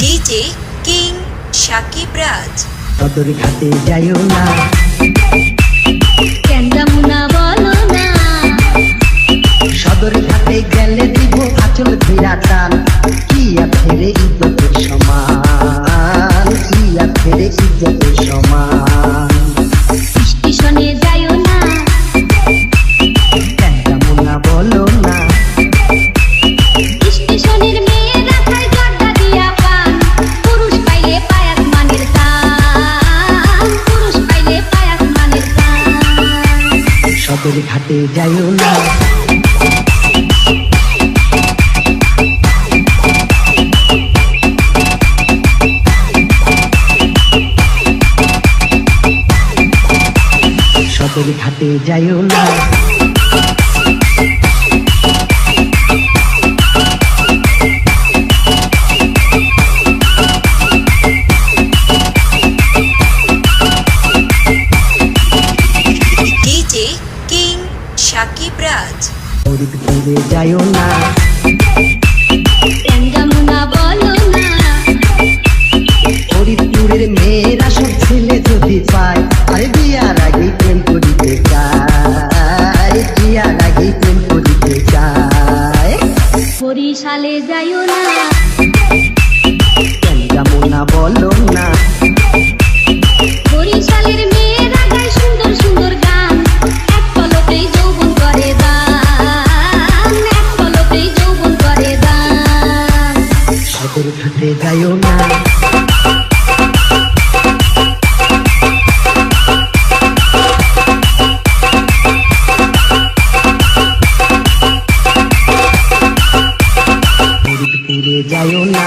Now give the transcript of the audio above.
DJ king রাজ ঘাটে যাইও না। সদর ঘাটে গেলে দিব আচল ফেরা টান কি ফেরে ইজ্জতের সমান কি ফেরে ইজ্জতের সমান। সদর ঘাটে যাইও না। সদর ঘাটে যাইও না। কিং সাকিব রাজ। না। মেয়েরা সব ছেলে যদি পায় আরে বিয়ার আগে প্রেম করিতে চায় বিয়ার আগে প্রেম করিতে চায়। বরিশালে যাইও না। কেমন না বলো না। বোঝাতে যাইও না। যাইও না।